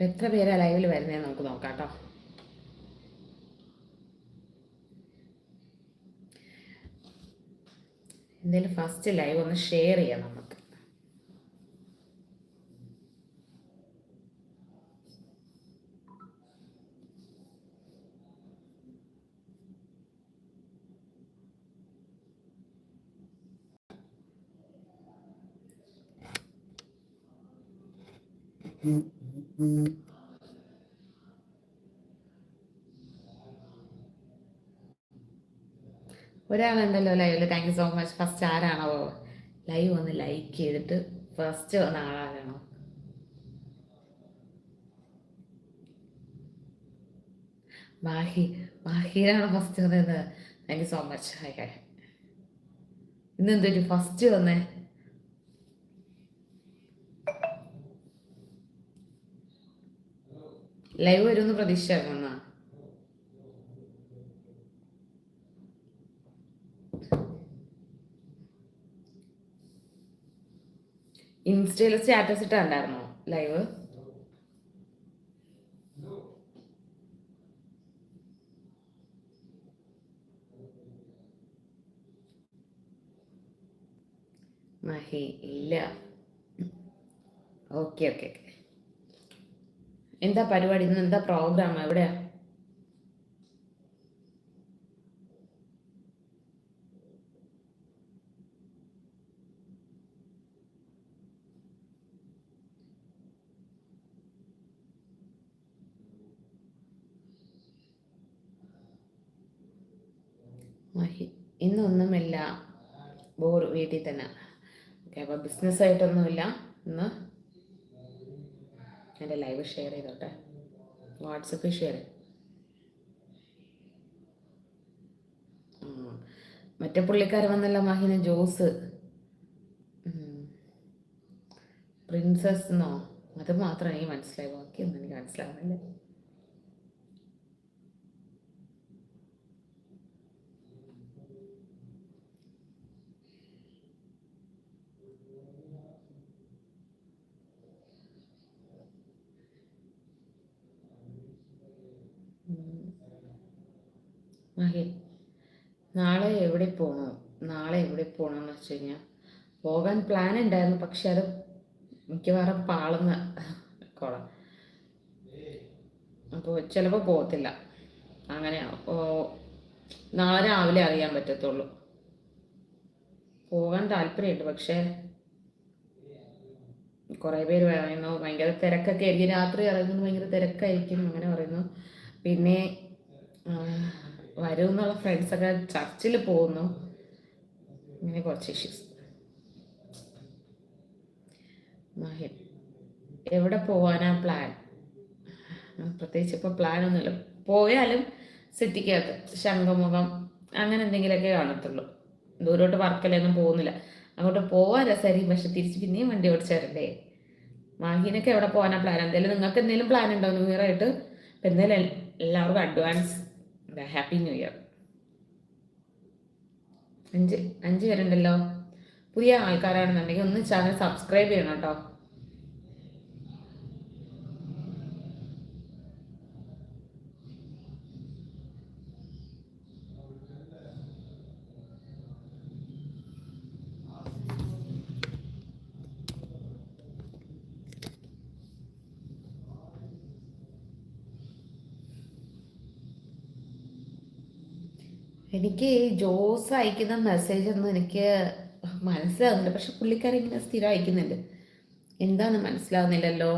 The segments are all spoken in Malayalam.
എത്ര പേരാ ലൈവിൽ വരുന്നതെന്ന് നമുക്ക് നോക്കാം കേട്ടോ എന്തായാലും ഫസ്റ്റ് ലൈവ് ഒന്ന് ഷെയർ ചെയ്യാം നമുക്ക്. ഒരാളുണ്ടല്ലോ ലൈവിൽ thank you so much first ആരാണോ? ലൈവ് ഒന്ന് ലൈക്ക് ചെയ്തിട്ട് ഫസ്റ്റ് വന്ന ആളാരാണോ? മാഹി മാഹിയിലാണ് ഫസ്റ്റ് വന്നത്? Thank you so much hi hi ഇന്ന് എന്തൊരു ഫസ്റ്റ് വന്നേ? ലൈവ് വരുമെന്ന് പ്രതീക്ഷയാക്കുന്ന ഇൻസ്റ്റയിൽ സ്റ്റാറ്റസ് ഇട്ടുണ്ടായിരുന്നോ ലൈവ്? മഹി ഇല്ല. Okay okay okay. എന്താ പരിപാടി? ഇന്ന് എന്താ പ്രോഗ്രാം എവിടെയാ? ഇന്നൊന്നുമില്ല. ബോർ വീട്ടിൽ തന്നെ. ഓക്കെ അപ്പോൾ ബിസിനസ്സായിട്ടൊന്നുമില്ല ഇന്ന് എന്റെ ലൈവ് ഷെയർ ചെയ്തോട്ടെ. വാട്സപ്പിൽ ഷെയർ മറ്റേ പുള്ളിക്കാരൻ വന്നല്ല മാഹിന ജോസ്? പ്രിൻസസ് എന്നോ? അത് മാത്രമാണ് മനസ്സിലായി. ബാക്കിയൊന്നും എനിക്ക് മനസ്സിലാവുന്നില്ല. മഹി നാളെ എവിടെ പോകണോ നാളെ എവിടെ പോകണമെന്ന് വെച്ച് കഴിഞ്ഞാൽ പോകാൻ പ്ലാൻ ഉണ്ടായിരുന്നു പക്ഷെ അത് മിക്കവാറും പാളുന്ന കുളം. അപ്പോൾ ചിലപ്പോൾ പോകത്തില്ല. അങ്ങനെ നാളെ രാവിലെ അറിയാൻ പറ്റത്തുള്ളൂ. പോകാൻ താല്പര്യമുണ്ട് പക്ഷേ കുറേ പേര് പറയുന്നു ഭയങ്കര തിരക്കൊക്കെ ആയിരിക്കും. രാത്രി ഇറങ്ങുന്നത് ഭയങ്കര തിരക്കായിരിക്കും അങ്ങനെ പറയുന്നു. പിന്നെ വരും എന്നുള്ള ഫ്രണ്ട്സൊക്കെ ചർച്ചിൽ പോകുന്നു. ഇങ്ങനെ കുറച്ച് ഇഷ്യൂസ് മഹിൻ എവിടെ പോവാനാ പ്ലാൻ പ്രത്യേകിച്ച് ഇപ്പോൾ പ്ലാൻ ഒന്നുമില്ല. പോയാലും സിറ്റിക്കകത്ത് ശംഖമുഖം അങ്ങനെ എന്തെങ്കിലുമൊക്കെ കാണത്തുള്ളൂ. ദൂരോട്ട് വർക്കലൊന്നും പോകുന്നില്ല. അങ്ങോട്ട് പോകാൻ രസമായിരിക്കും പക്ഷെ തിരിച്ച് പിന്നെയും വണ്ടി ഓടിച്ചേരണ്ടേ? മാഹിനൊക്കെ എവിടെ പോകാനാ പ്ലാൻ എന്തായാലും നിങ്ങൾക്ക് എന്തെങ്കിലും പ്ലാൻ ഉണ്ടോ? ന്യൂ ഇയർ ആയിട്ട്? എന്തായാലും എല്ലാവർക്കും അഡ്വാൻസ് ഹാപ്പി ന്യൂ ഇയർ. അഞ്ച് അഞ്ച് പേരുണ്ടല്ലോ. പുതിയ ആൾക്കാരാണെന്നുണ്ടെങ്കിൽ ഒന്ന് ചാനൽ സബ്സ്ക്രൈബ് ചെയ്യണം കേട്ടോ. എനിക്ക് ജോസ് അയക്കുന്ന മെസ്സേജ് ഒന്നും എനിക്ക് മനസ്സിലാകുന്നില്ല പക്ഷെ പുള്ളിക്കാരൻ ഇങ്ങനെ സ്ഥിരം അയക്കുന്നുണ്ട്. എന്താന്ന് മനസ്സിലാവുന്നില്ലല്ലോ?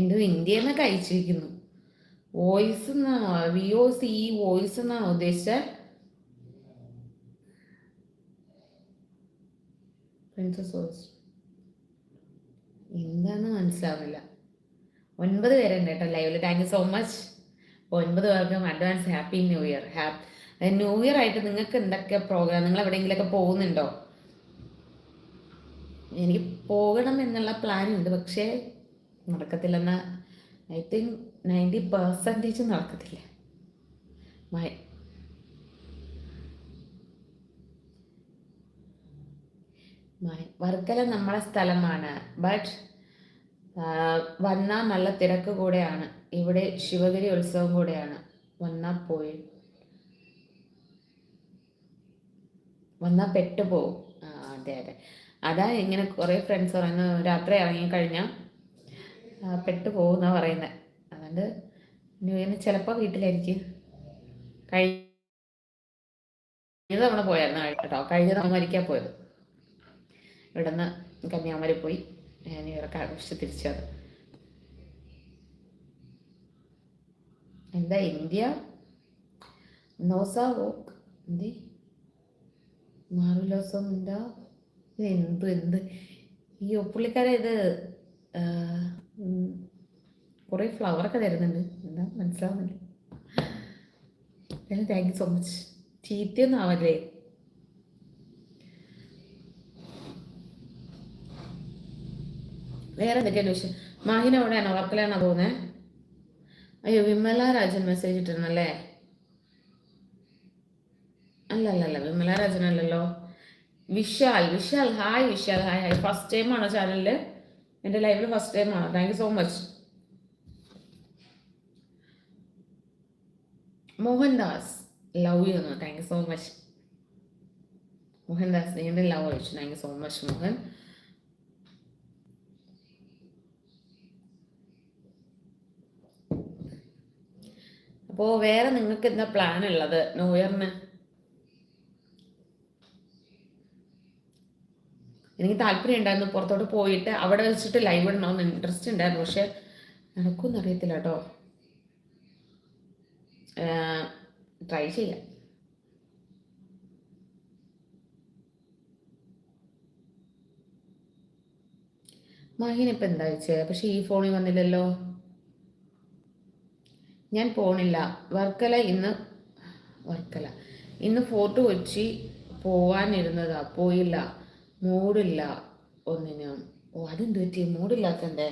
എന്തോ ഇന്ത്യ എന്നൊക്കെ അയച്ചിരിക്കുന്നു വോയിസ് എന്നാ വി ഒ സി വോയിസ് എന്നാണ് ഉദ്ദേശിച്ച? എന്താന്ന് മനസ്സിലാവുന്നില്ല. ഒൻപത് പേരുണ്ട് കേട്ടോ ലൈവിൽ താങ്ക് യു സോ മച്ച് ഒൻപത് പേർക്കും advance happy new year happy new year ആയിട്ട് നിങ്ങൾക്ക് എന്തൊക്കെ പ്രോഗ്രാം നിങ്ങൾ എവിടെയെങ്കിലൊക്കെ പോകുന്നുണ്ടോ? എനിക്ക് പോകണം എന്നുള്ള പ്ലാൻ ഉണ്ട്. പക്ഷേ നടക്കത്തില്ലെന്ന ഐ തിങ്ക് നയന്റി പെർസെന്റേജ് നടക്കത്തില്ല. മൈ വർക്കല നമ്മളെ സ്ഥലമാണ്. ബട്ട് വന്നാൽ നല്ല തിരക്ക് കൂടെയാണ്. ഇവിടെ ശിവഗിരി ഉത്സവം കൂടെയാണ്. വന്നാൽ പോയി. വന്നാൽ പെട്ടുപോകും ആ അതെ അതെ. അതാ ഇങ്ങനെ കുറേ ഫ്രണ്ട്സ് പറയുന്നത്. രാത്രി ഇറങ്ങിക്കഴിഞ്ഞാൽ പെട്ടു പോകുന്ന പറയുന്നത് അതുകൊണ്ട് ന്യൂ ഇയറിന് ചിലപ്പോൾ വീട്ടിലായിരിക്കും. കഴിഞ്ഞ തവണ പോയായിരുന്നു കേട്ടോ. കഴിഞ്ഞ തവണ മരിക്കാൻ പോയത്. ഇവിടുന്ന് കന്യാകുമാരി പോയി. ന്യൂ ഇവർക്ക് ആഘോഷിച്ച് തിരിച്ചു വന്നു. എന്താ ഇന്ത്യ? നോസാവോക്ക് എന്തി? മാറുലോസം എന്താ എന്ത് എന്ത്? ഈ ഒപ്പുള്ളിക്കാരെ ഇത് കുറേ ഫ്ലവറൊക്കെ തരുന്നുണ്ട്. എന്താ മനസ്സിലാവുന്നില്ല. താങ്ക് യു സോ മച്ച് ചീത്തയൊന്നും ആവല്ലേ വേറെ എന്തൊക്കെയാണ് വിഷയം മാഹിന എവിടെയാണ്? വർക്കലാണോ പോകുന്നത് അയ്യോ വിമല രാജൻ മെസ്സേജ് ഇട്ടിരുന്നല്ലേ? അല്ല അല്ല അല്ല വിമല രാജൻ അല്ലല്ലോ. Vishal Vishal hi Vishal hi hi first time ആണോ ചാനലിൽ എന്റെ ലൈവിൽ ഫസ്റ്റ് ടൈം ആണോ? Thank you so much Mohandas love you thank you so much Mohandas നീണ്ട ലവ് അയച്ചു thank you so much Mohan. അപ്പോൾ വേറെ നിങ്ങൾക്ക് എന്താ പ്ലാൻ ഉള്ളത്? ന്യൂ ഇയറിന് എനിക്ക് താല്പര്യം ഉണ്ടായിരുന്നു പുറത്തോട്ട് പോയിട്ട് അവിടെ വെച്ചിട്ട് ലൈവ് ഇടണമെന്ന് ഇൻട്രസ്റ്റ് ഉണ്ടായിരുന്നു. പക്ഷെ നടക്കുമെന്ന് അറിയത്തില്ല കേട്ടോ. ട്രൈ ചെയ്യാം. മാഹിനിപ്പോൾ എന്താ വെച്ചത് പക്ഷെ ഈ ഫോണിൽ വന്നില്ലല്ലോ. ഞാൻ പോണില്ല. വർക്കല ഇന്ന് വർക്കല. ഇന്ന് ഫോട്ടോ കൊച്ചി പോവാനിരുന്നതാ. പോയില്ല. മൂടില്ല ഒന്നിനും. ഓ അതെന്ത് പറ്റി? മൂടില്ലാത്തന്റെ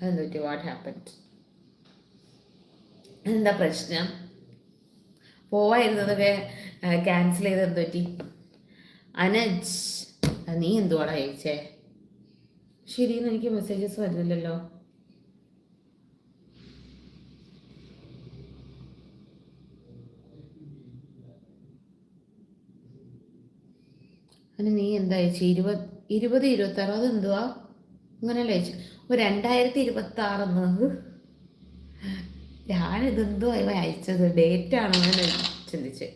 അതെന്ത് പറ്റി? വാട്ട് ഹാപ്പൻഡ് എന്താ പ്രശ്നം? പോവായിരുന്നതൊക്കെ ക്യാൻസൽ ചെയ്ത് എന്ത് പറ്റി? അനജ് നീ എന്തുവാടാ ചോദിച്ചേ? ശരിയെന്ന് എനിക്ക് മെസ്സേജസ് വരുന്നില്ലല്ലോ. അതിന് നീ എന്താ അയച്ചു ഇരുപത് ഇരുപത് ഇരുപത്തി ആറ് അത് എന്തുവാ? അങ്ങനെയല്ലേ അയച്ചു ഒരു രണ്ടായിരത്തി ഇരുപത്തി ആറെന്നത് ഞാനിതെന്തോ ഇവ അയച്ചത്. ഡേറ്റ് ആണോ എന്ന് ചിന്തിച്ച്.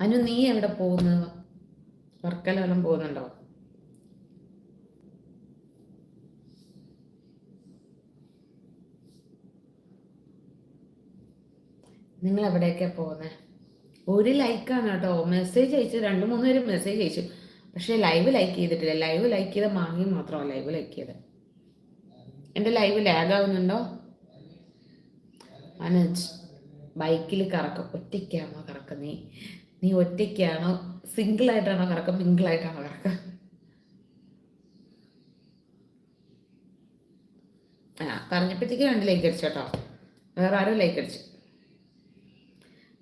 അനു നീ എവിടെ പോകുന്നത്? വർക്കലെല്ലാം പോകുന്നുണ്ടോ? നിങ്ങൾ എവിടെയൊക്കെ പോകുന്നത് ഒരു ലൈക്കാണ് കേട്ടോ. മെസ്സേജ് അയച്ചു. രണ്ട് മൂന്ന് പേര് മെസ്സേജ് അയച്ചു. പക്ഷേ ലൈവ് ലൈക്ക് ചെയ്തിട്ടില്ല. ലൈവ് ലൈക്ക് ചെയ്ത മാങ്ങി മാത്രമാണ് ലൈവ് ലൈക്ക് ചെയ്ത്. എന്റെ ലൈവ് ലാഗ് ആവുന്നുണ്ടോ? അനജ് ബൈക്കിൽ കറക്കം ഒറ്റയ്ക്കാണോ കറക്കം നീ? നീ ഒറ്റയ്ക്കാണോ? സിംഗിൾ ആയിട്ടാണോ കറക്കം? മിംഗിൾ ആയിട്ടാണോ കറക്കം? ആ പറഞ്ഞപ്പോഴത്തേക്ക് രണ്ട് ലൈക്ക് അടിച്ചു കേട്ടോ. വേറെ ആരും ലൈക്ക് അടിച്ചു.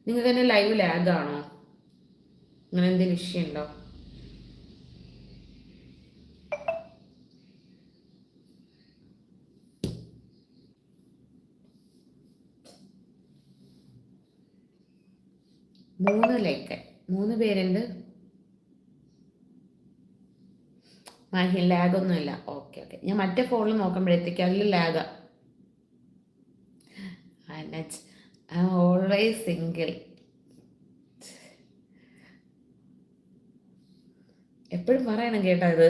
നിങ്ങൾക്ക് തന്നെ ലൈവ് ലാഗ് ആണോ? അങ്ങനെ എന്തെങ്കിലും ഇഷ്യൂ ഉണ്ടോ? മൂന്ന് ലൈക്ക് മൂന്ന് പേരുണ്ട്. മാഹി ലാഗൊന്നുമില്ല ഓക്കെ ഓക്കെ ഞാൻ മറ്റേ ഫോണിൽ നോക്കുമ്പോഴത്തേക്ക് അതിൽ ലാഗാ ഓൾവേസ് സിംഗിൾ എപ്പോഴും പറയണം കേട്ടോ ഇത്.